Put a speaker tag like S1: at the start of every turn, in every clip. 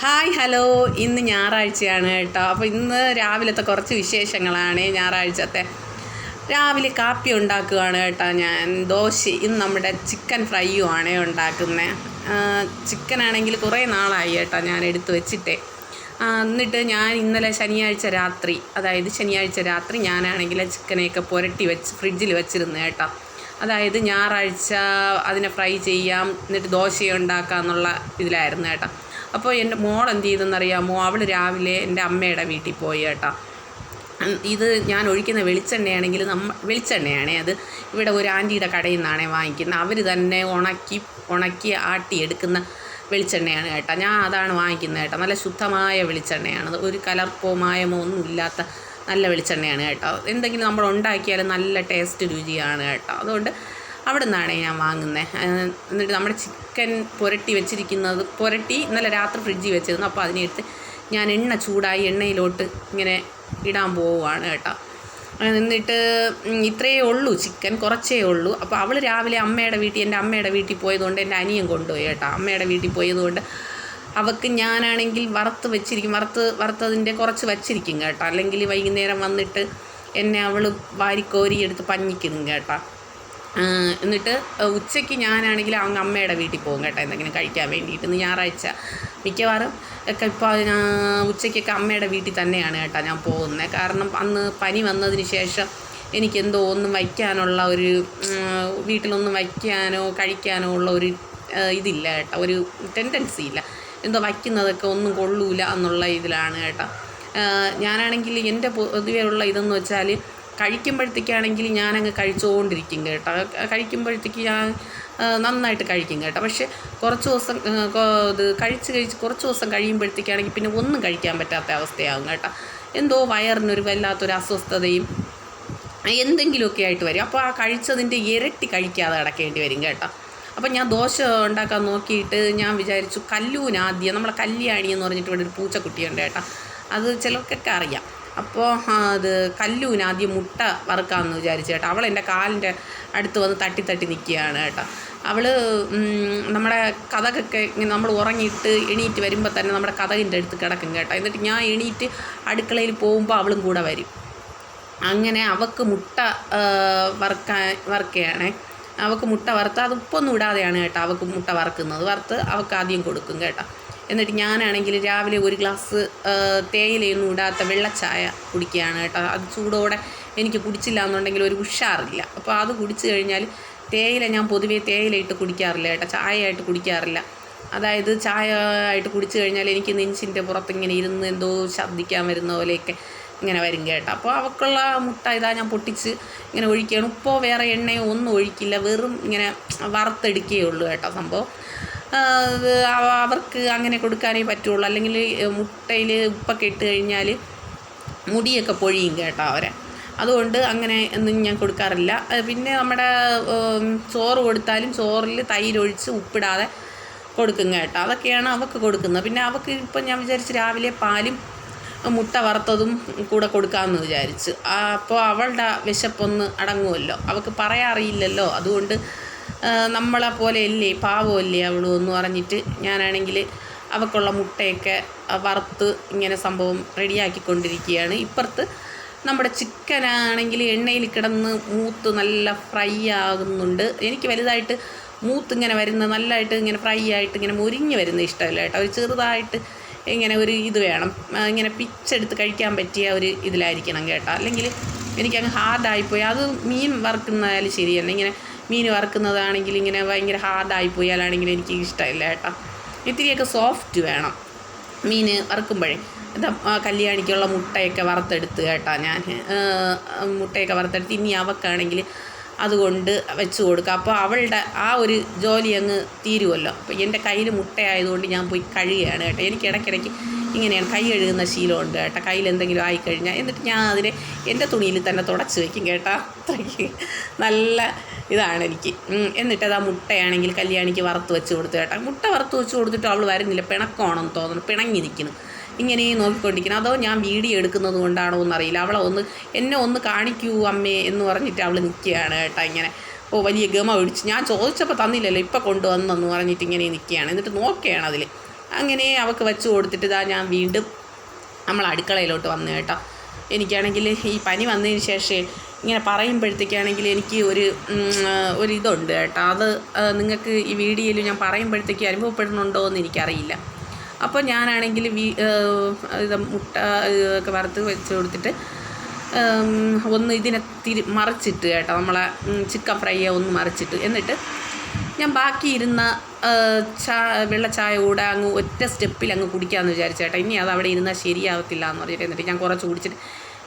S1: Hi hello. ഇന്ന് ഞായറാഴ്ചയാണ് കേട്ടോ. അപ്പോൾ ഇന്ന് രാവിലത്തെ കുറച്ച് വിശേഷങ്ങളാണ് ഞായറാഴ്ചത്തെ. രാവിലെ കാപ്പി ഉണ്ടാക്കുകയാണ് കേട്ടോ ഞാൻ. ദോശ ഇന്ന് നമ്മുടെ ചിക്കൻ ഫ്രൈയും ആണ് ഉണ്ടാക്കുന്നത് ചിക്കൻ ആണെങ്കിൽ കുറേ നാളായി കേട്ടോ ഞാൻ എടുത്തു വെച്ചിട്ടേ. എന്നിട്ട് ഞാൻ ഇന്നലെ ശനിയാഴ്ച രാത്രി അതായത് ശനിയാഴ്ച രാത്രി ഞാനാണെങ്കിൽ ചിക്കനെയൊക്കെ പുരട്ടി വെച്ച് ഫ്രിഡ്ജിൽ വെച്ചിരുന്നു കേട്ടോ. അതായത് ഞായറാഴ്ച അതിനെ ഫ്രൈ ചെയ്യാം എന്നിട്ട് ദോശ ഉണ്ടാക്കാം എന്നുള്ള ഇതിലായിരുന്നു കേട്ടോ. അപ്പോൾ എന്റെ മോൾ എന്ത് ചെയ്തെന്നറിയാമോ? അവൾ രാവിലെ എന്റെ അമ്മയുടെ വീട്ടിൽ പോയി കേട്ടോ. ഇത് ഞാൻ ഒഴിക്കുന്ന വെളിച്ചെണ്ണയാണെങ്കിൽ നമ്മ വെളിച്ചെണ്ണയാണേ അത്. ഇവിടെ ഒരു ആന്റിയുടെ കടയിൽ നിന്നാണേ വാങ്ങിക്കുന്നത് അവർ തന്നെ ഉണക്കി ഉണക്കി ആട്ടി എടുക്കുന്ന വെളിച്ചെണ്ണയാണ് കേട്ടോ. ഞാൻ അതാണ് വാങ്ങിക്കുന്നത് കേട്ടോ. നല്ല ശുദ്ധമായ വെളിച്ചെണ്ണയാണ്. ഒരു കലർപ്പോ മായമോ ഒന്നും ഇല്ലാത്ത നല്ല വെളിച്ചെണ്ണയാണ് കേട്ടോ. എന്തെങ്കിലും നമ്മൾ ഉണ്ടാക്കിയാൽ നല്ല ടേസ്റ്റ് രുചിയാണ് കേട്ടോ. അതുകൊണ്ട് അവിടെ നിന്നാണ് ഞാൻ വാങ്ങുന്നത് എന്നിട്ട് നമ്മുടെ ചിക്കൻ പുരട്ടി വെച്ചിരിക്കുന്നത് പുരട്ടി ഇന്നലെ രാത്രി ഫ്രിഡ്ജിൽ വെച്ചിരുന്നു. അപ്പോൾ അതിനെടുത്ത് ഞാൻ എണ്ണ ചൂടായി എണ്ണയിലോട്ട് ഇങ്ങനെ ഇടാൻ പോവുകയാണ് കേട്ടോ. എന്നിട്ട് ഇത്രയേ ഉള്ളൂ ചിക്കൻ കുറച്ചേ ഉള്ളൂ. അപ്പോൾ അവൾ രാവിലെ അമ്മയുടെ വീട്ടിൽ എന്റെ അമ്മയുടെ വീട്ടിൽ പോയതുകൊണ്ട് എന്റെ അനിയൻ കൊണ്ടുപോയി കേട്ടോ. അമ്മയുടെ വീട്ടിൽ പോയതുകൊണ്ട് അവൾക്ക് ഞാനാണെങ്കിൽ വറുത്ത് വെച്ചിരിക്കും. വറുത്ത് വറുത്തതിന്റെ കുറച്ച് വച്ചിരിക്കും കേട്ടോ. അല്ലെങ്കിൽ വൈകുന്നേരം വന്നിട്ട് എന്നെ അവൾ വാരിക്കോരി എടുത്ത് പഞ്ഞിക്കുന്നു കേട്ടോ. എന്നിട്ട് ഉച്ചയ്ക്ക് ഞാനാണെങ്കിൽ അങ്ങ് അമ്മയുടെ വീട്ടിൽ പോകും കേട്ടോ എന്തെങ്കിലും കഴിക്കാൻ വേണ്ടിയിട്ട്. ഇന്ന് ഞായറാഴ്ച മിക്കവാറും ഒക്കെ ഇപ്പോൾ ഉച്ചയ്ക്കൊക്കെ അമ്മയുടെ വീട്ടിൽ തന്നെയാണ് കേട്ടോ ഞാൻ പോകുന്നത്. കാരണം അന്ന് പനി വന്നതിന് ശേഷം എനിക്കെന്തോ ഒന്നും വയ്ക്കാനുള്ള ഒരു വീട്ടിലൊന്നും വയ്ക്കാനോ കഴിക്കാനോ ഉള്ള ഒരു ഇതില്ല കേട്ടോ. ഒരു ടെൻഡൻസി ഇല്ല. എന്തോ വയ്ക്കുന്നതൊക്കെ ഒന്നും കൊള്ളൂല എന്നുള്ള ഇതിലാണ് കേട്ടോ. ഞാനാണെങ്കിൽ എന്റെ പൊതുവേ ഉള്ള ഇതെന്ന് വെച്ചാൽ കഴിക്കുമ്പോഴത്തേക്കാണെങ്കിൽ ഞാനങ്ങ് കഴിച്ചുകൊണ്ടിരിക്കും കേട്ടോ. കഴിക്കുമ്പോഴത്തേക്ക് ഞാൻ നന്നായിട്ട് കഴിക്കും കേട്ടോ. പക്ഷേ കുറച്ച് ദിവസം ഇത് കഴിച്ച് കഴിച്ച് കുറച്ച് ദിവസം കഴിയുമ്പോഴത്തേക്കാണെങ്കിൽ പിന്നെ ഒന്നും കഴിക്കാൻ പറ്റാത്ത അവസ്ഥയാകും കേട്ടോ. എന്തോ വയറിനൊരു വല്ലാത്തൊരു അസ്വസ്ഥതയും എന്തെങ്കിലുമൊക്കെ ആയിട്ട് വരും. അപ്പോൾ ആ കഴിച്ചതിന്റെ ഇരട്ടി കഴിക്കാതെ അടക്കേണ്ടി വരും കേട്ടോ. അപ്പം ഞാൻ ദോശ ഉണ്ടാക്കാൻ നോക്കിയിട്ട് ഞാൻ വിചാരിച്ചു കല്ലൂനാദ്യം നമ്മളെ കല്യാണി എന്ന് പറഞ്ഞിട്ട് ഇവിടെ ഒരു പൂച്ചക്കുട്ടിയുണ്ട് കേട്ടോ. അത് ചിലർക്കൊക്കെ അറിയാം. അപ്പോൾ അത് കല്ലൂന് ആദ്യം മുട്ട വറുക്കാമെന്ന് വിചാരിച്ചു കേട്ടോ. അവൾ എന്റെ കാലിന്റെ അടുത്ത് വന്ന് തട്ടി തട്ടി നിൽക്കുകയാണ് കേട്ടോ. അവൾ നമ്മുടെ കഥകൊക്കെ നമ്മൾ ഉറങ്ങിയിട്ട് എണീറ്റ് വരുമ്പോൾ തന്നെ നമ്മുടെ കഥകിന്റെ അടുത്ത് കിടക്കും കേട്ടോ. എന്നിട്ട് ഞാൻ എണീറ്റ് അടുക്കളയിൽ പോകുമ്പോൾ അവളും കൂടെ വരും. അങ്ങനെ അവൾക്ക് മുട്ട വറുക്കാൻ വറുക്കുകയാണേ. അവൾക്ക് മുട്ട വറുത്ത് അത് ഉപ്പൊന്നും ഇടാതെയാണ് കേട്ടോ അവൾക്ക് മുട്ട വറുക്കുന്നത്. വറുത്ത് അവൾക്ക് ആദ്യം കൊടുക്കും കേട്ടോ. എന്നിട്ട് ഞാനാണെങ്കിൽ രാവിലെ ഒരു ഗ്ലാസ് തേയിലയൊന്നും ഇടാത്ത വെള്ളച്ചായ കുടിക്കുകയാണ് കേട്ടോ. അത് ചൂടോടെ എനിക്ക് കുടിച്ചില്ല എന്നുണ്ടെങ്കിൽ ഒരു ഉഷാറില്ല. അപ്പോൾ അത് കുടിച്ചു കഴിഞ്ഞാൽ തേയില ഞാൻ പൊതുവേ തേയില ഇട്ട് കുടിക്കാറില്ല കേട്ടോ. ചായയായിട്ട് കുടിക്കാറില്ല. അതായത് ചായ ആയിട്ട് കുടിച്ചു കഴിഞ്ഞാൽ എനിക്ക് നെഞ്ചിന്റെ പുറത്ത് ഇങ്ങനെ ഇരുന്ന് എന്തോ ഛർദ്ദിക്കാൻ വരുന്ന പോലെയൊക്കെ ഇങ്ങനെ വരും കേട്ടോ. അപ്പോൾ അവക്കുള്ള മുട്ട ഇതാ ഞാൻ പൊട്ടിച്ച് ഇങ്ങനെ ഒഴിക്കുകയാണ്. ഉപ്പോ വേറെ എണ്ണയോ ഒന്നും ഒഴിക്കില്ല. വെറും ഇങ്ങനെ വറുത്തെടുക്കുകയുള്ളൂ കേട്ടോ സംഭവം. അവർക്ക് അങ്ങനെ കൊടുക്കാനേ പറ്റുള്ളൂ. അല്ലെങ്കിൽ മുട്ടയിൽ ഉപ്പൊക്കെ ഇട്ട് കഴിഞ്ഞാൽ മുടിയൊക്കെ പൊഴിയും കേട്ടോ അവരെ. അതുകൊണ്ട് അങ്ങനെ ഒന്നും ഞാൻ കൊടുക്കാറില്ല. പിന്നെ നമ്മുടെ ചോറ് കൊടുത്താലും ചോറിൽ തൈരൊഴിച്ച് ഉപ്പിടാതെ കൊടുക്കും കേട്ടോ. അതൊക്കെയാണ് അവൾക്ക് കൊടുക്കുന്നത്. പിന്നെ അവൾക്ക് ഇപ്പം ഞാൻ വിചാരിച്ച് രാവിലെ പാലും മുട്ട വറുത്തതും കൂടെ കൊടുക്കാമെന്ന് വിചാരിച്ച്. അപ്പോൾ അവളുടെ വിശപ്പൊന്ന് അടങ്ങുമല്ലോ. അവൾക്ക് പറയാറിയില്ലല്ലോ. അതുകൊണ്ട് നമ്മളെ പോലെ അല്ലേ പാവമല്ലേ അവളും എന്ന് പറഞ്ഞിട്ട് ഞാനാണെങ്കിൽ അവക്കുള്ള മുട്ടയൊക്കെ വറുത്ത് ഇങ്ങനെ സംഭവം റെഡിയാക്കിക്കൊണ്ടിരിക്കുകയാണ്. ഇപ്പുറത്ത് നമ്മുടെ ചിക്കൻ ആണെങ്കിൽ എണ്ണയിൽ കിടന്ന് മൂത്ത് നല്ല ഫ്രൈ ആകുന്നുണ്ട്. എനിക്ക് വലുതായിട്ട് മൂത്ത് ഇങ്ങനെ വരുന്ന നല്ലതായിട്ട് ഇങ്ങനെ ഫ്രൈ ആയിട്ട് ഇങ്ങനെ മുരിഞ്ഞ് വരുന്ന ഇഷ്ടമല്ല കേട്ടോ. ഒരു ചെറുതായിട്ട് ഇങ്ങനെ ഒരു ഇത് വേണം. ഇങ്ങനെ പിച്ചെടുത്ത് കഴിക്കാൻ പറ്റിയ ഒരു ഇതിലായിരിക്കണം കേട്ടോ. അല്ലെങ്കിൽ എനിക്കങ്ങ് ഹാർഡായിപ്പോയി അത് മീൻ വറുക്കുന്നതായാലും ശരിയല്ല ഇങ്ങനെ മീൻ വറുക്കുന്നതാണെങ്കിൽ ഇങ്ങനെ ഭയങ്കര ഹാർഡായി പോയാലാണെങ്കിൽ എനിക്ക് ഇഷ്ടമില്ല കേട്ടോ. ഇത്തിരിയൊക്കെ സോഫ്റ്റ് വേണം മീൻ വറുക്കുമ്പോഴേ. കല്യാണിക്കുള്ള മുട്ടയൊക്കെ വറുത്തെടുത്ത് കേട്ടോ ഞാൻ. മുട്ടയൊക്കെ വറുത്തെടുത്ത് ഇനി അവക്കാണെങ്കിൽ അതുകൊണ്ട് വെച്ച് കൊടുക്കുക അപ്പോൾ അവളുടെ ആ ഒരു ജോലി അങ്ങ് തീരുമല്ലോ അപ്പോൾ എന്റെ കയ്യിൽ മുട്ടയായതുകൊണ്ട് ഞാൻ പോയി കഴുകുകയാണ് കേട്ടോ. എനിക്ക് ഇടയ്ക്കിടയ്ക്ക് ഇങ്ങനെയാണ് കൈ കഴുകുന്ന ശീലമുണ്ട് കേട്ടോ. കയ്യിൽ എന്തെങ്കിലും ആയിക്കഴിഞ്ഞാൽ എന്നിട്ട് ഞാൻ അതിനെ എന്റെ തുണിയിൽ തന്നെ തുടച്ച് വയ്ക്കും കേട്ടോ. അത്രയ്ക്ക് നല്ല ഇതാണ് എനിക്ക്. എന്നിട്ട് അത് ആ മുട്ടയാണെങ്കിൽ കല്യാണിക്ക് വറുത്ത് വെച്ച് കൊടുത്തു കേട്ടോ. മുട്ട വറുത്ത് വെച്ച് കൊടുത്തിട്ട് അവൾ വരുന്നില്ല. പിണക്കമാണെന്ന് തോന്നുന്നു. പിണങ്ങി നിൽക്കുന്നു ഇങ്ങനെ നോക്കിക്കൊണ്ടിരിക്കുന്നു. അതോ ഞാൻ വീഡിയോ എടുക്കുന്നത് കൊണ്ടാണോ എന്നറിയില്ല. അവളെ ഒന്ന് എന്നെ ഒന്ന് കാണിക്കൂ അമ്മേ എന്ന് പറഞ്ഞിട്ട് അവൾ നിൽക്കുകയാണ് കേട്ടോ ഇങ്ങനെ. ഓ വലിയ ഗമ ഒഴിച്ച് ഞാൻ ചോദിച്ചപ്പോൾ തന്നില്ലല്ലോ. ഇപ്പം കൊണ്ടുവന്നെന്ന് പറഞ്ഞിട്ട് ഇങ്ങനെ നിൽക്കുകയാണ് എന്നിട്ട് നോക്കുകയാണ് അതിൽ അങ്ങനെ അവൾക്ക് വെച്ച് കൊടുത്തിട്ട് ഇതാ ഞാൻ വീണ്ടും നമ്മൾ അടുക്കളയിലോട്ട് വന്നു കേട്ടോ. എനിക്കാണെങ്കിൽ ഈ പനി വന്നതിന് ശേഷം ഇങ്ങനെ പറയുമ്പോഴത്തേക്കാണെങ്കിൽ എനിക്ക് ഒരു ഒരു ഇതുണ്ട് കേട്ടോ. അത് നിങ്ങൾക്ക് ഈ വീഡിയോയിൽ ഞാൻ പറയുമ്പോഴത്തേക്ക് അനുഭവപ്പെടുന്നുണ്ടോ എന്ന് എനിക്കറിയില്ല. അപ്പോൾ ഞാനാണെങ്കിൽ വീ ഇത് മുട്ട ഒക്കെ വറുത്ത് വെച്ച് കൊടുത്തിട്ട് ഒന്ന് ഇതിനെ തിരി മറിച്ചിട്ട് കേട്ടോ. നമ്മളെ ചിക്കൻ ഫ്രൈയെ ഒന്ന് മറിച്ചിട്ട്. എന്നിട്ട് ഞാൻ ബാക്കി ഇരുന്ന ചാ വെള്ള ചായ കൂടെ അങ്ങ് ഒറ്റ സ്റ്റെപ്പിൽ അങ്ങ് കുടിക്കാമെന്ന് വിചാരിച്ചേട്ടാ ഇനി അത് അവിടെ ഇരുന്നാൽ ശരിയാവത്തില്ല എന്ന് പറഞ്ഞിട്ട് എന്നിട്ട് ഞാൻ കുറച്ച് കുടിച്ചിട്ട്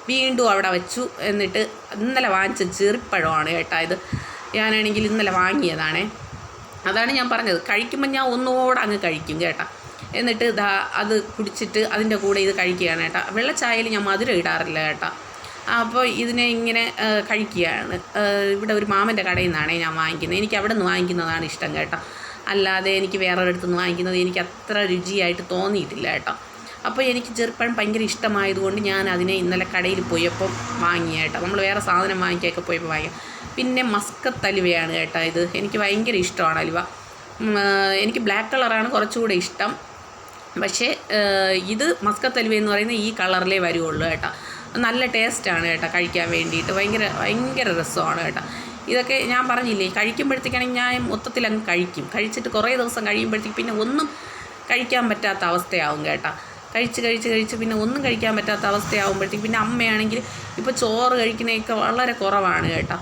S1: വീണ്ടും അവിടെ വെച്ചു എന്നിട്ട് ഇന്നലെ വാങ്ങിച്ച ചെറിപ്പഴമാണ് കേട്ടാ ഇത്. ഞാനാണെങ്കിൽ ഇന്നലെ വാങ്ങിയതാണേ. അതാണ് ഞാൻ പറഞ്ഞത്. കഴിക്കുമ്പോൾ ഞാൻ ഒന്നുകൂടെ അങ്ങ് കഴിക്കും കേട്ടാ. എന്നിട്ട് ഇതാ അത് കുടിച്ചിട്ട് അതിന്റെ കൂടെ ഇത് കഴിക്കുകയാണ് കേട്ടാ. വെള്ളച്ചായയിൽ ഞാൻ മധുരം ഇടാറില്ല കേട്ടാ. അപ്പോൾ ഇതിനെ ഇങ്ങനെ കഴിക്കുകയാണ്. ഇവിടെ ഒരു മാമന്റെ കടയിൽ നിന്നാണേ ഞാൻ വാങ്ങിക്കുന്നത്. എനിക്ക് അവിടെ നിന്ന് വാങ്ങിക്കുന്നതാണ് ഇഷ്ടം കേട്ടോ. അല്ലാതെ എനിക്ക് വേറൊരിടത്തു നിന്ന് വാങ്ങിക്കുന്നത് എനിക്ക് അത്ര രുചിയായിട്ട് തോന്നിയിട്ടില്ല കേട്ടോ. അപ്പോൾ എനിക്ക് ചെറുപ്പഴം ഭയങ്കര ഇഷ്ടമായതുകൊണ്ട് ഞാൻ അതിനെ ഇന്നലെ കടയിൽ പോയപ്പോൾ വാങ്ങിയ കേട്ടോ. നമ്മൾ വേറെ സാധനം വാങ്ങിക്കൊക്കെ പോയപ്പോൾ വാങ്ങിയ പിന്നെ മസ്കത്തലിവയാണ് കേട്ടോ ഇത്. എനിക്ക് ഭയങ്കര ഇഷ്ടമാണ് അലുവ. എനിക്ക് ബ്ലാക്ക് കളറാണ് കുറച്ചുകൂടെ ഇഷ്ടം. പക്ഷേ ഇത് മസ്കത്തലിവ എന്ന് പറയുന്നത് ഈ കളറിലേ വരുള്ളൂ കേട്ടോ. നല്ല ടേസ്റ്റാണ് കേട്ടോ കഴിക്കാൻ വേണ്ടിയിട്ട്. ഭയങ്കര ഭയങ്കര രസമാണ് കേട്ടോ. ഇതൊക്കെ ഞാൻ പറഞ്ഞില്ലേ കഴിക്കുമ്പോഴത്തേക്കാണെങ്കിൽ ഞാൻ മൊത്തത്തിൽ അങ്ങ് കഴിക്കും. കഴിച്ചിട്ട് കുറേ ദിവസം കഴിയുമ്പോഴത്തേക്ക് പിന്നെ ഒന്നും കഴിക്കാൻ പറ്റാത്ത അവസ്ഥയാവും കേട്ടോ. കഴിച്ച് കഴിച്ച് കഴിച്ച് പിന്നെ ഒന്നും കഴിക്കാൻ പറ്റാത്ത അവസ്ഥയാകുമ്പോഴത്തേക്ക് പിന്നെ അമ്മയാണെങ്കിൽ ഇപ്പോൾ ചോറ് കഴിക്കുന്നതൊക്കെ വളരെ കുറവാണ് കേട്ടോ.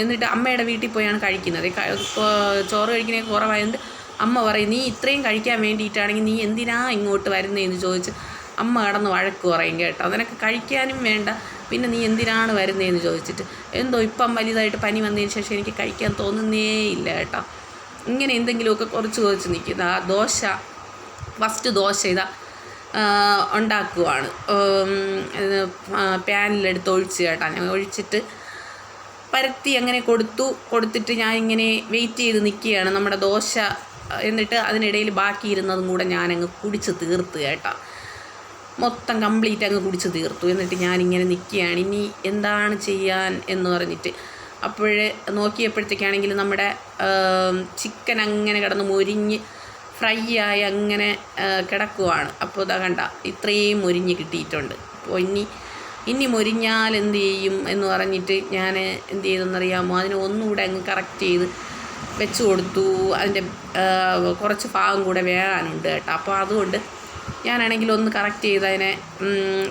S1: എന്നിട്ട് അമ്മയുടെ വീട്ടിൽ പോയാണ് കഴിക്കുന്നത്. ചോറ് കഴിക്കുന്നതൊക്കെ കുറവായതുകൊണ്ട് അമ്മ പറയും നീ ഇത്രയും കഴിക്കാൻ വേണ്ടിയിട്ടാണെങ്കിൽ നീ എന്തിനാ ഇങ്ങോട്ട് വരുന്നതെന്ന് ചോദിച്ച് അമ്മ കടന്ന് വഴക്ക് പറയും കേട്ടോ. നിനക്ക് കഴിക്കാനും വേണ്ട പിന്നെ നീ എന്തിനാണ് വരുന്നതെന്ന് ചോദിച്ചിട്ട്. എന്തോ ഇപ്പം വലുതായിട്ട് പനി വന്നതിന് ശേഷം എനിക്ക് കഴിക്കാൻ തോന്നുന്നേ ഇല്ല കേട്ടോ. ഇങ്ങനെ എന്തെങ്കിലുമൊക്കെ കുറച്ച് കുറച്ച് നിൽക്കും ആ ദോശ ഫസ്റ്റ് ദോശ ഇതാ. ഉണ്ടാക്കുവാണ്. പാനിലെടുത്ത് ഒഴിച്ച് കേട്ടോ. ഞാൻ ഒഴിച്ചിട്ട് പരത്തി അങ്ങനെ കൊടുത്തു. കൊടുത്തിട്ട് ഞാൻ ഇങ്ങനെ വെയിറ്റ് ചെയ്ത് നിൽക്കുകയാണ്. നമ്മുടെ ദോശ എന്നിട്ട് അതിനിടയിൽ ബാക്കി ഇരുന്നതും കൂടെ ഞാനങ്ങ് കുടിച്ച് തീർത്ത് കേട്ടോ. മൊത്തം കംപ്ലീറ്റ് അങ്ങ് കുടിച്ച് തീർത്തു. എന്നിട്ട് ഞാനിങ്ങനെ നിൽക്കുകയാണ്. ഇനി എന്താണ് ചെയ്യാൻ എന്ന് പറഞ്ഞിട്ട്. അപ്പോഴേ നോക്കിയപ്പോഴത്തേക്കാണെങ്കിൽ നമ്മുടെ ചിക്കൻ അങ്ങനെ കിടന്ന് മൊരിഞ്ഞ് ഫ്രൈ ആയി അങ്ങനെ കിടക്കുവാണ്. അപ്പോൾ ഇതാ കണ്ട ഇത്രയും മുരിഞ്ഞ് കിട്ടിയിട്ടുണ്ട്. അപ്പോൾ ഇനി ഇനി മുരിഞ്ഞാൽ എന്ത് ചെയ്യും എന്ന് പറഞ്ഞിട്ട് ഞാൻ എന്ത് ചെയ്തെന്നറിയാമോ? അതിനെ ഒന്നുകൂടെ അങ്ങ് കറക്റ്റ് ചെയ്ത് വെച്ച് കൊടുത്തു. അതിന്റെ കുറച്ച് ഭാഗം കൂടെ വേകാനുണ്ട് കേട്ടോ. അപ്പോൾ അതുകൊണ്ട് ഞാനാണെങ്കിൽ ഒന്ന് കറക്റ്റ് ചെയ്ത് അതിനെ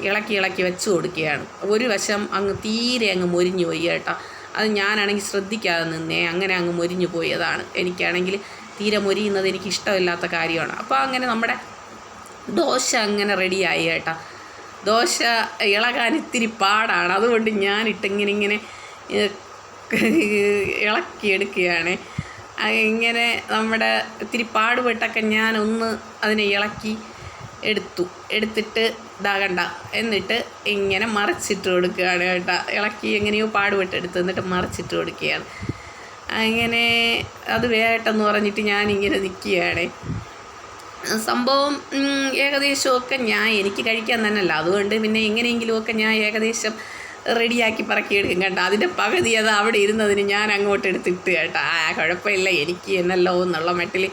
S1: ഇളക്കി ഇളക്കി വെച്ച് കൊടുക്കുകയാണ്. ഒരു വശം അങ്ങ് തീരെ അങ്ങ് മുരിഞ്ഞു പോയി കേട്ടോ. അത് ഞാനാണെങ്കിൽ ശ്രദ്ധിക്കാതെ നിന്നേ അങ്ങനെ അങ്ങ് മുരിഞ്ഞു പോയതാണ് എനിക്കാണെങ്കിൽ തീരെ മുരിയുന്നത് എനിക്ക് ഇഷ്ടമില്ലാത്ത കാര്യമാണ്. അപ്പോൾ അങ്ങനെ നമ്മുടെ ദോശ അങ്ങനെ റെഡിയായി കേട്ടോ. ദോശ ഇളകാൻ ഇത്തിരി പാടാണ്. അതുകൊണ്ട് ഞാനിട്ടിങ്ങനെ ഇങ്ങനെ ഏഹ്, ഇളക്കിയെടുക്കുകയാണ് ഇങ്ങനെ നമ്മുടെ ഇത്തിരി പാടുപെട്ടൊക്കെ ഞാനൊന്ന് അതിനെ ഇളക്കി എടുത്തു. എടുത്തിട്ട് ഇതാകണ്ട എന്നിട്ട് ഇങ്ങനെ മറിച്ചിട്ട് കൊടുക്കുകയാണ് കേട്ടോ. ഇളക്കി എങ്ങനെയോ പാടുപെട്ട് എടുത്ത് എന്നിട്ട് മറിച്ചിട്ട് കൊടുക്കുകയാണ്. അങ്ങനെ അത് വേട്ടെന്ന് പറഞ്ഞിട്ട് ഞാനിങ്ങനെ നിൽക്കുകയാണ് സംഭവം ഏകദേശമൊക്കെ ഞാൻ എനിക്ക് കഴിക്കാൻ തന്നെയല്ല. അതുകൊണ്ട് പിന്നെ എങ്ങനെയെങ്കിലുമൊക്കെ ഞാൻ ഏകദേശം റെഡിയാക്കി പറക്കിയെടുക്കും കേട്ടോ. അതിന്റെ പകുതി അത് അവിടെ ഇരുന്നതിന് ഞാൻ അങ്ങോട്ട് എടുത്തിട്ട് കേട്ടോ. ആ കുഴപ്പമില്ല. എനിക്ക് എന്നല്ലോ എന്നുള്ള മട്ടിൽ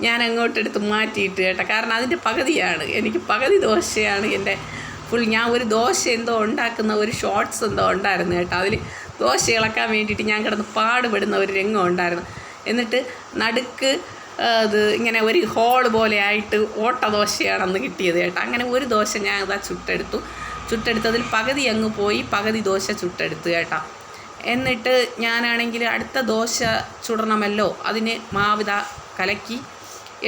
S1: ഞാൻ അങ്ങോട്ട് എടുത്ത് മാറ്റിയിട്ട് കേട്ടോ. കാരണം അതിന്റെ പകുതിയാണ്. എനിക്ക് പകുതി ദോശയാണ് എന്റെ ഫുൾ ഞാൻ ഒരു ദോശ എന്തോ ഉണ്ടാക്കുന്ന ഒരു ഷോർട്സ് എന്തോ ഉണ്ടായിരുന്നു കേട്ടോ. അതിൽ ദോശ ഇളക്കാൻ വേണ്ടിയിട്ട് ഞാൻ കിടന്ന് പാടുപെടുന്ന ഒരു രംഗം ഉണ്ടായിരുന്നു. എന്നിട്ട് നടുക്ക് അത് ഇങ്ങനെ ഒരു ഹോൾ പോലെ ആയിട്ട് ഓട്ട ദോശയാണെന്ന് കിട്ടിയത് കേട്ടോ. അങ്ങനെ ഒരു ദോശ ഞാൻ അതാ ചുട്ടെടുത്തു. ചുട്ടെടുത്തതിൽ പകുതി അങ്ങ് പോയി പകുതി ദോശ ചുട്ടെടുത്തു കേട്ടോ. എന്നിട്ട് ഞാനാണെങ്കിൽ അടുത്ത ദോശ ചുടണമല്ലോ അതിന് മാവിത കലക്കി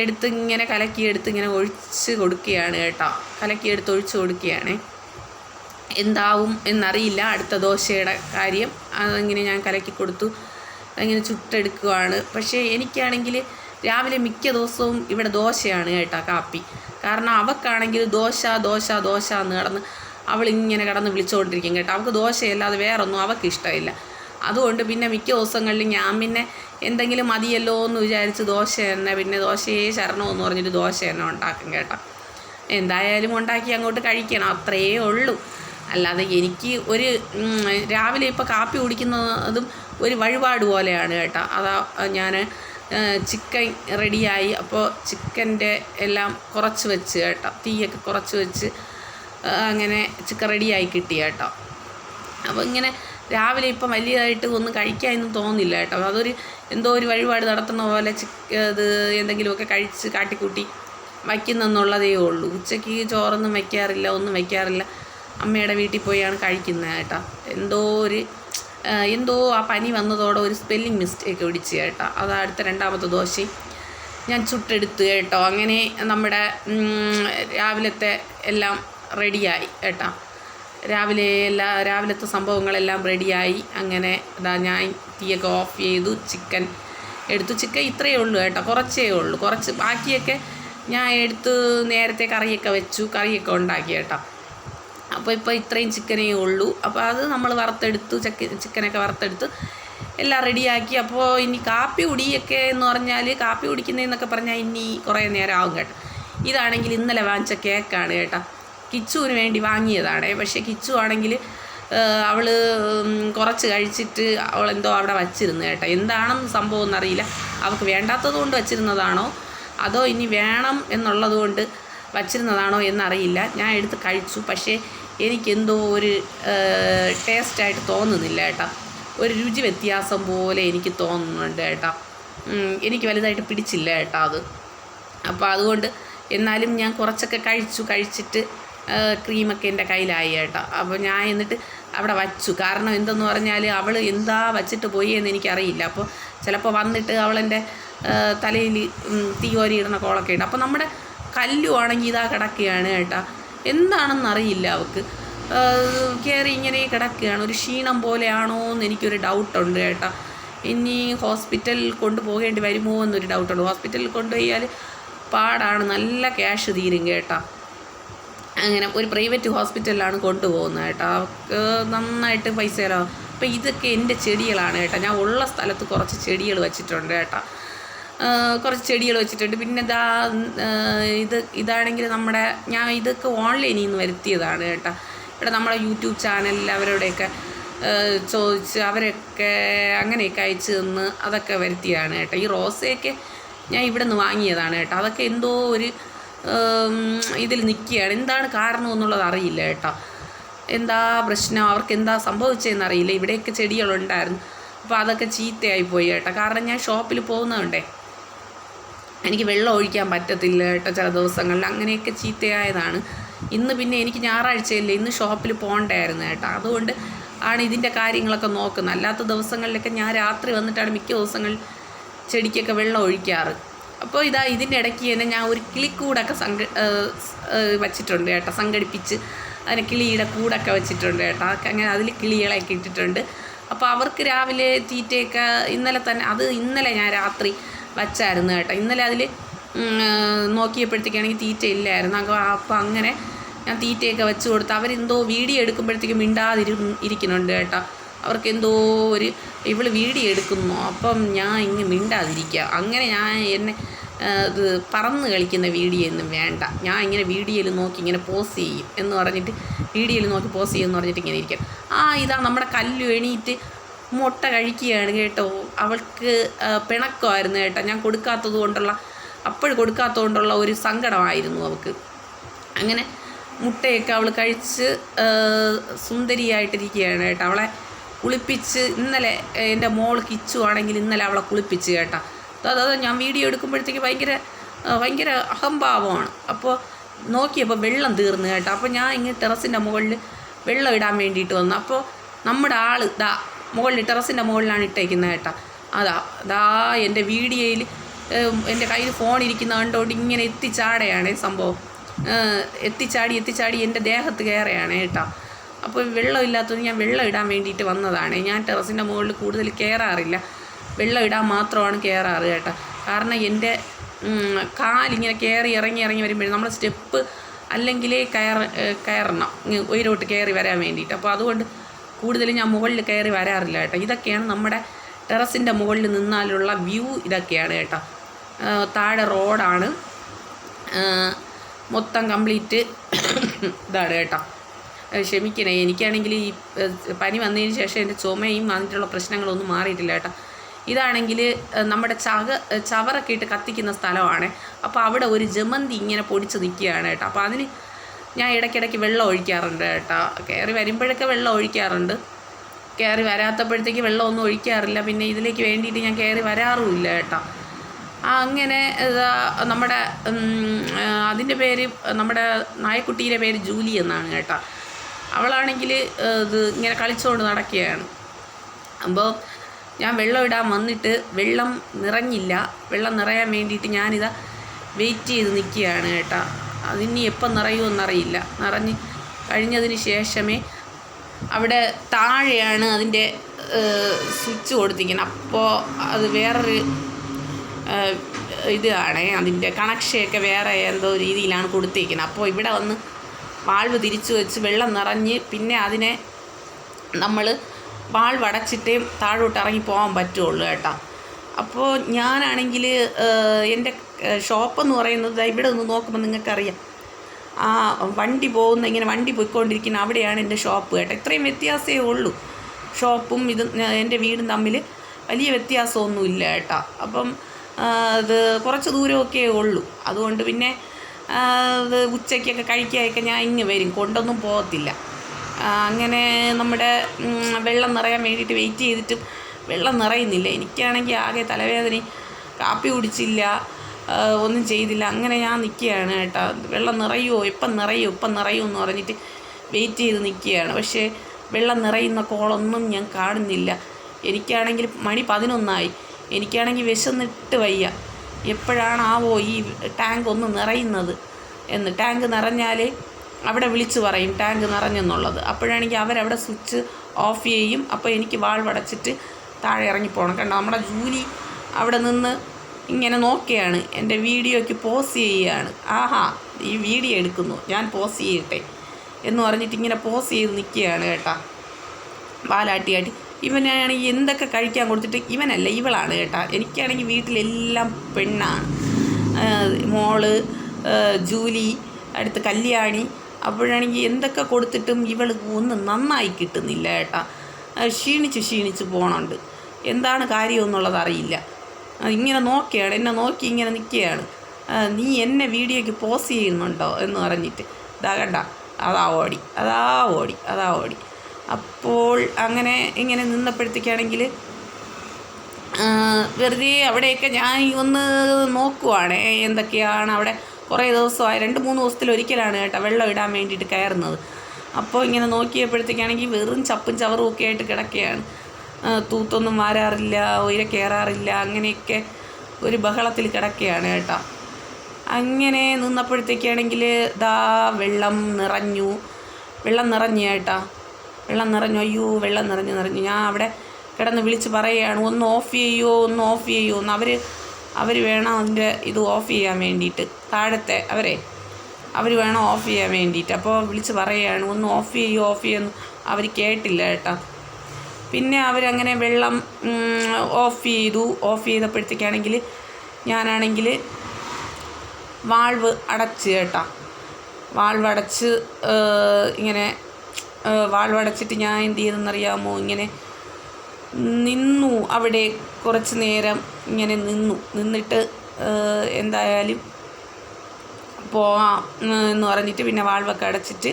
S1: എടുത്ത് ഇങ്ങനെ കലക്കി എടുത്ത് ഇങ്ങനെ ഒഴിച്ച് കൊടുക്കുകയാണ് കേട്ടോ. കലക്കി എടുത്ത് ഒഴിച്ച് കൊടുക്കുകയാണ്. എന്താവും എന്നറിയില്ല. അടുത്ത ദോശയുടെ കാര്യം അതങ്ങനെ ഞാൻ കലക്കി കൊടുത്തു. അങ്ങനെ ചുട്ടെടുക്കുവാണ്. പക്ഷേ എനിക്കാണെങ്കിൽ രാവിലെ മിക്ക ദിവസവും ഇവിടെ ദോശയാണ് കേട്ടോ കാപ്പി. കാരണം അവക്കാണെങ്കിൽ ദോശ ദോശ ദോശ എന്ന് കിടന്ന് അവളിങ്ങനെ കിടന്ന് വിളിച്ചുകൊണ്ടിരിക്കും കേട്ടോ. അവൾക്ക് ദോശയല്ലാതെ വേറൊന്നും അവൾക്ക് ഇഷ്ടമില്ല. അതുകൊണ്ട് പിന്നെ മിക്ക ദിവസങ്ങളിൽ ഞാൻ പിന്നെ എന്തെങ്കിലും മതിയല്ലോ എന്ന് വിചാരിച്ച് ദോശ തന്നെ പിന്നെ ദോശയെ ശരണമെന്ന് പറഞ്ഞിട്ട് ദോശ തന്നെ ഉണ്ടാക്കും കേട്ടോ. എന്തായാലും ഉണ്ടാക്കി അങ്ങോട്ട് കഴിക്കണം. അത്രയേ ഉള്ളൂ. അല്ലാതെ എനിക്ക് ഒരു രാവിലെ ഇപ്പോൾ കാപ്പി കുടിക്കുന്നതും ഒരു വഴിപാട് പോലെയാണ് കേട്ടോ. അതാ ഞാൻ ചിക്കൻ റെഡിയായി. അപ്പോൾ ചിക്കന്റെ എല്ലാം കുറച്ച് വെച്ച് കേട്ടോ. തീയൊക്കെ കുറച്ച് വെച്ച് അങ്ങനെ ചിക്കൻ റെഡിയായി കിട്ടി കേട്ടോ. അപ്പോൾ ഇങ്ങനെ രാവിലെ ഇപ്പം വലിയതായിട്ട് ഒന്നും കഴിക്കാനൊന്നും തോന്നില്ല കേട്ടോ. അതൊരു എന്തോ ഒരു വഴിപാട് നടത്തുന്ന പോലെ ചിക്ക ഇത് എന്തെങ്കിലുമൊക്കെ കഴിച്ച് കാട്ടിക്കൂട്ടി വയ്ക്കുന്നെന്നുള്ളതേ ഉള്ളൂ. ഉച്ചയ്ക്ക് ചോറൊന്നും വയ്ക്കാറില്ല ഒന്നും വയ്ക്കാറില്ല. അമ്മയുടെ വീട്ടിൽ പോയാണ് കഴിക്കുന്നത് കേട്ടോ. എന്തോ ഒരു എന്തോ ആ പനി വന്നതോടെ ഒരു സ്പെല്ലിങ് മിസ്റ്റേക്ക് പിടിച്ച് കേട്ടോ. അത് അടുത്ത രണ്ടാമത്തെ ദോശയും ഞാൻ ചുട്ടെടുത്തു കേട്ടോ. അങ്ങനെ നമ്മുടെ രാവിലത്തെ എല്ലാം റെഡിയായി കേട്ടോ. രാവിലെ എല്ലാ രാവിലത്തെ സംഭവങ്ങളെല്ലാം റെഡിയായി. അങ്ങനെ ഇതാ ഞാൻ തീയൊക്കെ ഓഫ് ചെയ്തു. ചിക്കൻ എടുത്തു. ചിക്കൻ ഇത്രയേ ഉള്ളൂ കേട്ടോ. കുറച്ചേ ഉള്ളൂ. കുറച്ച് ബാക്കിയൊക്കെ ഞാൻ എടുത്ത് നേരത്തെ കറിയൊക്കെ വെച്ചു. കറിയൊക്കെ ഉണ്ടാക്കി കേട്ടോ. അപ്പോൾ ഇപ്പോൾ ഇത്രയും ചിക്കനേ ഉള്ളൂ. അപ്പോൾ അത് നമ്മൾ വറുത്തെടുത്തു ചക്ക ചിക്കനൊക്കെ വറുത്തെടുത്ത്. എല്ലാം റെഡിയാക്കി അപ്പോൾ ഇനി കാപ്പി കുടിയൊക്കെ എന്ന് പറഞ്ഞാൽ കാപ്പി കുടിക്കുന്നതെന്നൊക്കെ പറഞ്ഞാൽ ഇനി കുറേ നേരം ആവും കേട്ടോ. ഇതാണെങ്കിൽ ഇന്നലെ വാങ്ങിച്ച കേക്കാണ് കേട്ടോ. കിച്ചുവിന് വേണ്ടി വാങ്ങിയതാണ്. പക്ഷേ കിച്ചു ആണെങ്കിൽ അവൾ കുറച്ച് കഴിച്ചിട്ട് അവൾ എന്തോ അവിടെ വച്ചിരുന്നു കേട്ടോ. എന്താണെന്ന് സംഭവം എന്നറിയില്ല. അവൾക്ക് വേണ്ടാത്തത് കൊണ്ട് വച്ചിരുന്നതാണോ? അതോ ഇനി വേണം എന്നുള്ളത് കൊണ്ട് വച്ചിരുന്നതാണോ എന്നറിയില്ല. ഞാൻ എടുത്ത് കഴിച്ചു. പക്ഷേ എനിക്കെന്തോ ഒരു ടേസ്റ്റായിട്ട് തോന്നുന്നില്ല ഏട്ടാ. ഒരു രുചി വ്യത്യാസം പോലെ എനിക്ക് തോന്നുന്നുണ്ട് ഏട്ടാ. എനിക്ക് വലുതായിട്ട് പിടിച്ചില്ല ഏട്ടാ അത്. അപ്പോൾ അതുകൊണ്ട് എന്നാലും ഞാൻ കുറച്ചൊക്കെ കഴിച്ചു കഴിച്ചിട്ട് ക്രീമൊക്കെ എന്റെ കയ്യിലായി ഏട്ടാ. അപ്പോൾ ഞാൻ എന്നിട്ട് അവിടെ വച്ചു. കാരണം എന്തെന്ന് പറഞ്ഞാൽ അവൾ എന്താ വച്ചിട്ട് പോയി എന്ന് എനിക്കറിയില്ല. അപ്പോൾ ചിലപ്പോൾ വന്നിട്ട് അവളെന്റെ തലയിൽ തീ ഇടുന്ന കോളൊക്കെ ഉണ്ട്. അപ്പോൾ നമ്മുടെ കല്ലു ആണെങ്കിൽ ഇതാ കിടക്കുകയാണ് കേട്ടോ എന്താണെന്ന് അറിയില്ല അവൾക്ക് കയറി ഇങ്ങനെ കിടക്കുകയാണ്. ഒരു ക്ഷീണം പോലെയാണോ എന്ന് എനിക്കൊരു ഡൗട്ടുണ്ട് കേട്ടോ. ഇനി ഹോസ്പിറ്റലിൽ കൊണ്ടുപോകേണ്ടി വരുമോ എന്നൊരു ഡൗട്ടുണ്ട്. ഹോസ്പിറ്റലിൽ കൊണ്ടുപോയാൽ പാടാണ്. നല്ല ക്യാഷ് തീരും കേട്ടോ. അങ്ങനെ ഒരു പ്രൈവറ്റ് ഹോസ്പിറ്റലിലാണ് കൊണ്ടുപോകുന്നത് കേട്ടോ. അവർക്ക് നന്നായിട്ട് പൈസ തരാം അപ്പം ഇതൊക്കെ എന്റെ ചെടികളാണ് കേട്ടോ. ഞാൻ ഉള്ള സ്ഥലത്ത് കുറച്ച് ചെടികൾ വെച്ചിട്ടുണ്ട് കേട്ടോ. കുറച്ച് ചെടികൾ വെച്ചിട്ടുണ്ട്. പിന്നെ ഇതാ ഇത് ഇതാണെങ്കിൽ നമ്മുടെ ഞാൻ ഇതൊക്കെ ഓൺലൈനിൽ നിന്ന് വരുത്തിയതാണ് കേട്ടോ. ഇവിടെ നമ്മുടെ യൂട്യൂബ് ചാനലിൽ അവരോടെയൊക്കെ ചോദിച്ച് അവരൊക്കെ അങ്ങനെയൊക്കെ അയച്ചു തന്ന് അതൊക്കെ വരുത്തിയതാണ് കേട്ടോ. ഈ റോസയൊക്കെ ഞാൻ ഇവിടെ നിന്ന് വാങ്ങിയതാണ് കേട്ടോ. അതൊക്കെ എന്തോ ഒരു ഇതിൽ നിൽക്കുകയാണ്. എന്താണ് കാരണം എന്നുള്ളത് അറിയില്ല കേട്ടോ. എന്താ പ്രശ്നം? അവർക്ക് എന്താ സംഭവിച്ചതെന്ന് അറിയില്ല. ഇവിടെയൊക്കെ ചെടികളുണ്ടായിരുന്നു. അപ്പോൾ അതൊക്കെ ചീത്തയായി പോയി കേട്ടോ. കാരണം ഞാൻ ഷോപ്പിൽ പോകുന്നതുകൊണ്ടേ എനിക്ക് വെള്ളം ഒഴിക്കാൻ പറ്റത്തില്ല കേട്ടോ ചില ദിവസങ്ങളിൽ. അങ്ങനെയൊക്കെ ചീത്തയായതാണ്. ഇന്ന് പിന്നെ എനിക്ക് ഞായറാഴ്ചയല്ലേ ഇന്ന് ഷോപ്പിൽ പോകണ്ടായിരുന്നു കേട്ടോ. അതുകൊണ്ട് ആണ് ഇതിന്റെ കാര്യങ്ങളൊക്കെ നോക്കുന്നത്. അല്ലാത്ത ദിവസങ്ങളിലൊക്കെ ഞാൻ രാത്രി വന്നിട്ടാണ് മിക്ക ദിവസങ്ങളിൽ ചെടിക്കൊക്കെ വെള്ളം ഒഴിക്കാറ്. അപ്പോൾ ഇതാ ഇതിന്റെ ഇടയ്ക്ക് തന്നെ ഞാൻ ഒരു കിളിക്കൂടൊക്കെ സംഘ വച്ചിട്ടുണ്ട് കേട്ടോ. സംഘടിപ്പിച്ച് അതിന് കിളിയുടെ കൂടൊക്കെ വെച്ചിട്ടുണ്ട് കേട്ടോ. അതൊക്കെ അങ്ങനെ അതിൽ കിളികളൊക്കെ ഇട്ടിട്ടുണ്ട്. അപ്പോൾ അവർക്ക് രാവിലെ തീറ്റയൊക്കെ ഇന്നലെ തന്നെ അത് ഇന്നലെ ഞാൻ രാത്രി വച്ചായിരുന്നു കേട്ടോ. ഇന്നലെ അതിൽ നോക്കിയപ്പോഴത്തേക്കാണെങ്കിൽ തീറ്റ ഇല്ലായിരുന്നു. അപ്പോൾ അങ്ങനെ ഞാൻ തീറ്റയൊക്കെ വെച്ച് കൊടുത്ത് അവരെന്തോ വീഡിയോ എടുക്കുമ്പോഴത്തേക്കും മിണ്ടാതിരി ഇരിക്കുന്നുണ്ട് കേട്ടോ. അവർക്ക് എന്തോ ഒരു ഇവൾ വീഡിയോ എടുക്കുന്നു. അപ്പം ഞാൻ ഇങ്ങ് മിണ്ടാതിരിക്കുക അങ്ങനെ ഞാൻ എന്നെ ഇത് പറന്ന് കളിക്കുന്ന വീഡിയോ ഒന്നും വേണ്ട. ഞാൻ ഇങ്ങനെ വീഡിയോയിൽ നോക്കി ഇങ്ങനെ പോസ് ചെയ്യും എന്ന് പറഞ്ഞിട്ട് വീഡിയോയിൽ നോക്കി പോസ് ചെയ്യും എന്ന് പറഞ്ഞിട്ട് ഇങ്ങനെ ഇരിക്കും. ആ ഇതാ നമ്മുടെ കല്ലു എണീറ്റ് മുട്ട കഴിക്കുകയാണ് കേട്ടോ. അവൾക്ക് പിണക്കമായിരുന്നു കേട്ടോ. ഞാൻ കൊടുക്കാത്തത് കൊണ്ടുള്ള അപ്പോൾ കൊടുക്കാത്തത് കൊണ്ടുള്ള ഒരു സങ്കടമായിരുന്നു അവൾക്ക്. അങ്ങനെ മുട്ടയൊക്കെ അവൾ കഴിച്ച് സുന്ദരിയായിട്ടിരിക്കുകയാണ് കേട്ടോ. അവളെ കുളിപ്പിച്ച് ഇന്നലെ എന്റെ മോൾ കിച്ചു ആണെങ്കിൽ ഇന്നലെ അവളെ കുളിപ്പിച്ച് കേട്ടോ. അതായത് ഞാൻ വീഡിയോ എടുക്കുമ്പോഴത്തേക്ക് ഭയങ്കര ഭയങ്കര അഹംഭാവമാണ്. അപ്പോൾ നോക്കിയപ്പോൾ വെള്ളം തീർന്നു കേട്ടോ. അപ്പോൾ ഞാൻ ഇങ്ങനെ ടെറസിന്റെ മുകളിൽ വെള്ളം ഇടാൻ വേണ്ടിയിട്ട് വന്നു. അപ്പോൾ നമ്മുടെ ആൾ ദാ മുകളിൽ ടെറസിന്റെ മുകളിലാണ് ഇട്ടേക്കുന്നത് കേട്ടോ. അതാ അതാ എന്റെ വീഡിയോയിൽ എന്റെ കയ്യിൽ ഫോൺ ഇരിക്കുന്ന കണ്ടുകൊണ്ട് ഇങ്ങനെ എത്തിച്ചാടെയാണ് സംഭവം. എത്തിച്ചാടി എത്തിച്ചാടി എന്റെ ദേഹത്ത് കയറുകയാണ് കേട്ടോ. അപ്പോൾ വെള്ളം ഇല്ലാത്തത് ഞാൻ വെള്ളം ഇടാൻ വേണ്ടിയിട്ട് വന്നതാണ്. ഞാൻ ടെറസിന്റെ മുകളിൽ കൂടുതൽ കയറാറില്ല വെള്ളം ഇടാൻ മാത്രമാണ് കയറാറ് കേട്ടോ. കാരണം എന്റെ കാലിങ്ങനെ കയറി ഇറങ്ങി ഇറങ്ങി വരുമ്പോഴും നമ്മൾ സ്റ്റെപ്പ് അല്ലെങ്കിലേ കയറ കയറണം. ഉയരോട്ട് കയറി വരാൻ വേണ്ടിയിട്ട്. അപ്പോൾ അതുകൊണ്ട് കൂടുതൽ ഞാൻ മുകളിൽ കയറി വരാറില്ല കേട്ടോ. ഇതൊക്കെയാണ് നമ്മുടെ ടെറസിന്റെ മുകളിൽ നിന്നാലുള്ള വ്യൂ ഇതൊക്കെയാണ് കേട്ടോ. താഴെ റോഡാണ്. മൊത്തം കംപ്ലീറ്റ് ഇതാണ് കേട്ടോ. ക്ഷമിക്കണേ എനിക്കാണെങ്കിൽ ഈ പനി വന്നതിന് ശേഷം എന്റെ ചുമയും വന്നിട്ടുള്ള പ്രശ്നങ്ങളൊന്നും മാറിയിട്ടില്ല കേട്ടോ. ഇതാണെങ്കിൽ നമ്മുടെ ചക ചവറൊക്കെ ഇട്ട് കത്തിക്കുന്ന സ്ഥലമാണ്. അപ്പോൾ അവിടെ ഒരു ജമന്തി ഇങ്ങനെ പൊടിച്ച് നിൽക്കുകയാണ് കേട്ടോ. അപ്പോൾ അതിന് ഞാൻ ഇടയ്ക്കിടയ്ക്ക് വെള്ളം ഒഴിക്കാറുണ്ട് കേട്ടോ. കയറി വരുമ്പോഴൊക്കെ വെള്ളം ഒഴിക്കാറുണ്ട്. കയറി വരാത്തപ്പോഴത്തേക്ക് വെള്ളമൊന്നും ഒഴിക്കാറില്ല. പിന്നെ ഇതിലേക്ക് വേണ്ടിയിട്ട് ഞാൻ കയറി വരാറുമില്ല കേട്ടോ. അങ്ങനെ നമ്മുടെ അതിന്റെ പേര് നമ്മുടെ നായക്കുട്ടീന്റെ പേര് ജൂലി എന്നാണ് കേട്ടോ. അവളാണെങ്കിൽ ഇത് ഇങ്ങനെ കളിച്ചുകൊണ്ട് നടക്കുകയാണ്. അപ്പോൾ ഞാൻ വെള്ളം ഇടാൻ വന്നിട്ട് വെള്ളം നിറഞ്ഞില്ല. വെള്ളം നിറയാൻ വേണ്ടിയിട്ട് ഞാനിതാ വെയിറ്റ് ചെയ്ത് നിൽക്കുകയാണ് കേട്ടോ. അതിനി എപ്പം നിറയുമെന്നറിയില്ല നിറഞ്ഞ് കഴിഞ്ഞതിന് ശേഷമേ അവിടെ താഴെയാണ് അതിന്റെ സ്വിച്ച് കൊടുത്തിരിക്കുന്നത്. അപ്പോൾ അത് വേറൊരു ഇതാണ് അതിന്റെ കണക്ഷയൊക്കെ വേറെ എന്തോ രീതിയിലാണ് കൊടുത്തിരിക്കുന്നത്. അപ്പോൾ ഇവിടെ വന്ന് വാൾവ് തിരിച്ചു വെച്ച് വെള്ളം നിറഞ്ഞ് പിന്നെ അതിനെ നമ്മൾ വാൾവ് അടച്ചിട്ടേ താഴോട്ട് ഇറങ്ങി പോകാൻ പറ്റുള്ളൂ കേട്ടോ. അപ്പോൾ ഞാനാണെങ്കിൽ എന്റെ ഷോപ്പെന്ന് പറയുന്നത് ദാ ഇവിടെ ഒന്ന് നോക്കുമ്പോൾ നിങ്ങൾക്കറിയാം. ആ വണ്ടി പോകുന്ന ഇങ്ങനെ വണ്ടി പോയിക്കൊണ്ടിരിക്കുന്ന അവിടെയാണ് എന്റെ ഷോപ്പ് കേട്ടോ. ഇത്രയും വ്യത്യാസമേ ഉള്ളൂ. ഷോപ്പും ഇതും എന്റെ വീടും തമ്മിൽ വലിയ വ്യത്യാസമൊന്നുമില്ല കേട്ടോ. അപ്പം അത് കുറച്ച് ദൂരമൊക്കെ ഉള്ളൂ. അതുകൊണ്ട് പിന്നെ അത് ഉച്ചയ്ക്കൊക്കെ കഴിക്കാനൊക്കെ ഞാൻ ഇങ്ങ് വരും. കൊണ്ടൊന്നും പോകത്തില്ല. അങ്ങനെ നമ്മുടെ വെള്ളം നിറയാൻ വേണ്ടിയിട്ട് വെയിറ്റ് ചെയ്തിട്ടും വെള്ളം നിറയുന്നില്ല. എനിക്കാണെങ്കിൽ ആകെ തലവേദനയും കാപ്പി കുടിച്ചില്ല. ഒന്നും ചെയ്തില്ല. അങ്ങനെ ഞാൻ നിൽക്കുകയാണ് കേട്ടോ. വെള്ളം നിറയുമോ ഇപ്പം നിറയുമോ ഇപ്പം നിറയുമോ എന്ന് പറഞ്ഞിട്ട് വെയിറ്റ് ചെയ്ത് നിൽക്കുകയാണ് പക്ഷേ വെള്ളം നിറയുന്ന കോളൊന്നും ഞാൻ കാണുന്നില്ല. എനിക്കാണെങ്കിൽ മണി പതിനൊന്നായി. എനിക്കാണെങ്കിൽ വിശന്നിട്ട് വയ്യ. എപ്പോഴാണാവോ ഈ ടാങ്ക് ഒന്ന് നിറയുന്നത് എന്ന്. ടാങ്ക് നിറഞ്ഞാൽ അവിടെ വിളിച്ച് പറയും. ടാങ്ക് നിറഞ്ഞെന്നുള്ളത്. അപ്പോഴാണെങ്കിൽ അവരവിടെ സ്വിച്ച് ഓഫ് ചെയ്യും. അപ്പോൾ എനിക്ക് വാൾവടച്ചിട്ട് താഴെ ഇറങ്ങി പോകണം. കണ്ടോ നമ്മുടെ ജൂലി അവിടെ നിന്ന് ഇങ്ങനെ നോക്കുകയാണ് എന്റെ വീഡിയോയ്ക്ക് പോസ് ചെയ്യുകയാണ്. ആഹാ ഈ വീഡിയോ എടുക്കുന്നു. ഞാൻ പോസ് ചെയ്യട്ടെ എന്ന് പറഞ്ഞിട്ട് ഇങ്ങനെ പോസ് ചെയ്ത് നിൽക്കുകയാണ് കേട്ടാ. വാലാട്ടിയാട്ടി. ഇവനാണെങ്കിൽ എന്തൊക്കെ കഴിക്കാൻ കൊടുത്തിട്ട് ഇവനല്ല ഇവളാണ് കേട്ടാ. എനിക്കാണെങ്കിൽ വീട്ടിലെല്ലാം പെണ്ണാണ്. മോൾ ജൂലി അടുത്ത് കല്യാണി. അപ്പോഴാണെങ്കിൽ എന്തൊക്കെ കൊടുത്തിട്ടും ഇവൾ ഒന്നും നന്നായി കിട്ടുന്നില്ല കേട്ടാ. ക്ഷീണിച്ച് ക്ഷീണിച്ച് പോകണുണ്ട് എന്താണ് കാര്യമെന്നുള്ളത് അറിയില്ല. ഇങ്ങനെ നോക്കിയാണ് എന്നെ നോക്കി ഇങ്ങനെ നിൽക്കുകയാണ്. നീ എന്നെ വീഡിയോയ്ക്ക് പോസ് ചെയ്യുന്നുണ്ടോ എന്ന് പറഞ്ഞിട്ട്. ഇതാ കണ്ട അതാ ഓടി അതാ ഓടി അതാ ഓടി. അപ്പോൾ അങ്ങനെ ഇങ്ങനെ നിന്നപ്പോഴത്തേക്കാണെങ്കിൽ വെറുതെ അവിടെയൊക്കെ ഞാൻ ഒന്ന് നോക്കുവാണ് എന്തൊക്കെയാണ് അവിടെ കുറേ ദിവസമായി രണ്ട് മൂന്ന് ദിവസത്തിൽ ഒരിക്കലാണ് കേട്ടോ വെള്ളം ഇടാൻ വേണ്ടിയിട്ട് കയറുന്നത്. അപ്പോൾ ഇങ്ങനെ നോക്കിയപ്പോഴത്തേക്കാണെങ്കിൽ വെറും ചപ്പും ചവറും ഒക്കെ ആയിട്ട് കിടക്കുകയാണ്. തൂത്തൊന്നും വാരാറില്ല ഉയര കയറാറില്ല അങ്ങനെയൊക്കെ ഒരു ബഹളത്തിൽ കിടക്കുകയാണ് കേട്ടോ. അങ്ങനെ നിന്നപ്പോഴത്തേക്കാണെങ്കിൽ ദാ വെള്ളം നിറഞ്ഞു. വെള്ളം നിറഞ്ഞു കേട്ടോ. വെള്ളം നിറഞ്ഞു. അയ്യോ വെള്ളം നിറഞ്ഞു നിറഞ്ഞു. ഞാൻ അവിടെ കിടന്ന് വിളിച്ച് പറയുകയാണ് ഒന്ന് ഓഫ് ചെയ്യുമോ ഒന്ന് ഓഫ് ചെയ്യുമോ എന്ന്. അവർ അവർ വേണം അതിന്റെ ഇത് ഓഫ് ചെയ്യാൻ വേണ്ടിയിട്ട്. താഴത്തെ അവരെ അവർ വേണം ഓഫ് ചെയ്യാൻ വേണ്ടിയിട്ട്. അപ്പോൾ വിളിച്ച് പറയുകയാണ് ഒന്ന് ഓഫ് ചെയ്യുമോ ഓഫ് ചെയ്യുമെന്ന് അവർ കേട്ടില്ല കേട്ടോ. പിന്നെ അവരങ്ങനെ വെള്ളം ഓഫ് ചെയ്തു. ഓഫ് ചെയ്തപ്പോഴത്തേക്കാണെങ്കിൽ ഞാനാണെങ്കിൽ വാൾവ് അടച്ച് കേട്ടാ. വാൾവ് അടച്ച് ഇങ്ങനെ വാൾവ് അടച്ചിട്ട് ഞാൻ എന്ത് ചെയ്തെന്നറിയാമോ? ഇങ്ങനെ നിന്നു. അവിടെ കുറച്ച് നേരം ഇങ്ങനെ നിന്നു. നിന്നിട്ട് എന്തായാലും പോകാം എന്ന് പറഞ്ഞിട്ട് പിന്നെ വാൾവൊക്കെ അടച്ചിട്ട്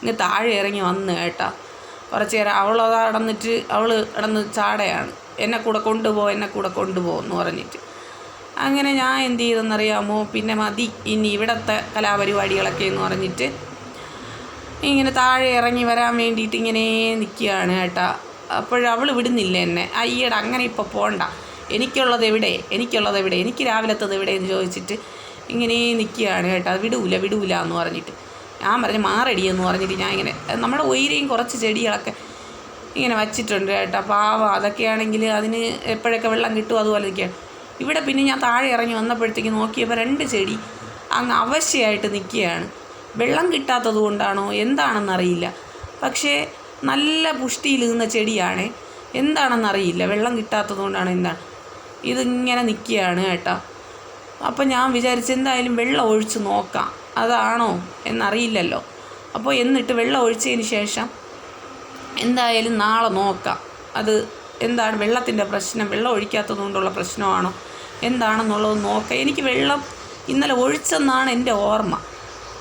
S1: ഇങ്ങ് താഴെ ഇറങ്ങി വന്ന് കേട്ടാ. കുറച്ച് നേരം അവളത് അടന്നിട്ട് അവൾ കിടന്ന് ചാടയാണ്. എന്നെ കൂടെ കൊണ്ടുപോ എന്നെ കൂടെ കൊണ്ടുപോ എന്ന് പറഞ്ഞിട്ട്. അങ്ങനെ ഞാൻ എന്ത് ചെയ്തെന്നറിയാമോ? പിന്നെ മതി. ഇനി ഇവിടുത്തെ കലാപരിപാടികളൊക്കെ എന്ന് പറഞ്ഞിട്ട് ഇങ്ങനെ താഴെ ഇറങ്ങി വരാൻ വേണ്ടിയിട്ട് ഇങ്ങനെ നിൽക്കുകയാണ് കേട്ടാ. അപ്പോഴവൾ വിടുന്നില്ല എന്നെ. അയ്യട അങ്ങനെ ഇപ്പോൾ പോണ്ട. എനിക്കുള്ളത് എവിടെ? എനിക്കുള്ളത് എവിടെ? എനിക്ക് രാവിലത്തത് എവിടെ? എന്ന് ചോദിച്ചിട്ട് ഇങ്ങനെ നിൽക്കുകയാണ് കേട്ടോ. വിടൂല വിടൂല എന്ന് പറഞ്ഞിട്ട്. ഞാൻ പറഞ്ഞു മാറടി എന്ന് പറഞ്ഞിട്ട് ഞാൻ ഇങ്ങനെ നമ്മുടെ ഉയരെയും കുറച്ച് ചെടികളൊക്കെ ഇങ്ങനെ വച്ചിട്ടുണ്ട് കേട്ടോ. പാവം അതൊക്കെയാണെങ്കിൽ അതിന് എപ്പോഴൊക്കെ വെള്ളം കിട്ടും ഇരിക്കുകയാണ് ഇവിടെ പിന്നെ ഞാൻ താഴെ ഇറങ്ങി വന്നപ്പോഴത്തേക്ക് നോക്കിയപ്പോൾ രണ്ട് ചെടി അങ്ങ് അവശ്യമായിട്ട് നിൽക്കുകയാണ്. വെള്ളം കിട്ടാത്തത് കൊണ്ടാണോ? എന്താണെന്നറിയില്ല പക്ഷേ നല്ല പുഷ്ടിയിൽ നിന്ന ചെടിയാണ്. എന്താണെന്നറിയില്ല വെള്ളം കിട്ടാത്തത് കൊണ്ടാണ് എന്താണ് ഇതിങ്ങനെ നിൽക്കുകയാണ് കേട്ടോ. അപ്പം ഞാൻ വിചാരിച്ചു എന്തായാലും വെള്ളം ഒഴിച്ച് നോക്കാം. അതാണോ എന്നറിയില്ലല്ലോ. അപ്പോൾ എന്നിട്ട് വെള്ളം ഒഴിച്ചതിന് ശേഷം എന്തായാലും നാളെ നോക്കാം. അത് എന്താണ് വെള്ളത്തിന്റെ പ്രശ്നം? വെള്ളം ഒഴിക്കാത്തത് കൊണ്ടുള്ള പ്രശ്നമാണോ? എന്താണെന്നുള്ളത് നോക്കാം. എനിക്ക് വെള്ളം ഇന്നലെ ഒഴിച്ചെന്നാണ് എന്റെ ഓർമ്മ.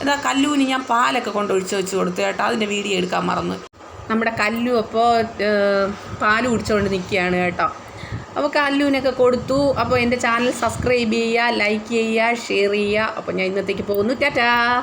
S1: ഇതാ കല്ലൂന് ഞാൻ പാലൊക്കെ കൊണ്ട് ഒഴിച്ച് വെച്ച് കൊടുത്തു കേട്ടോ. അതിന്റെ വീഡിയോ എടുക്കാൻ മറന്നു. നമ്മുടെ കല്ലു അപ്പോൾ പാൽ കുടിച്ചുകൊണ്ട് നിൽക്കുകയാണ് കേട്ടോ. അപ്പോൾ കല്ലൂനൊക്കെ കൊടുത്തു. അപ്പോൾ എന്റെ ചാനൽ സബ്സ്ക്രൈബ് ചെയ്യുക ലൈക്ക് ചെയ്യുക ഷെയർ ചെയ്യുക. അപ്പോൾ ഞാൻ ഇന്നത്തേക്ക് പോകുന്നു. ടാറ്റാ!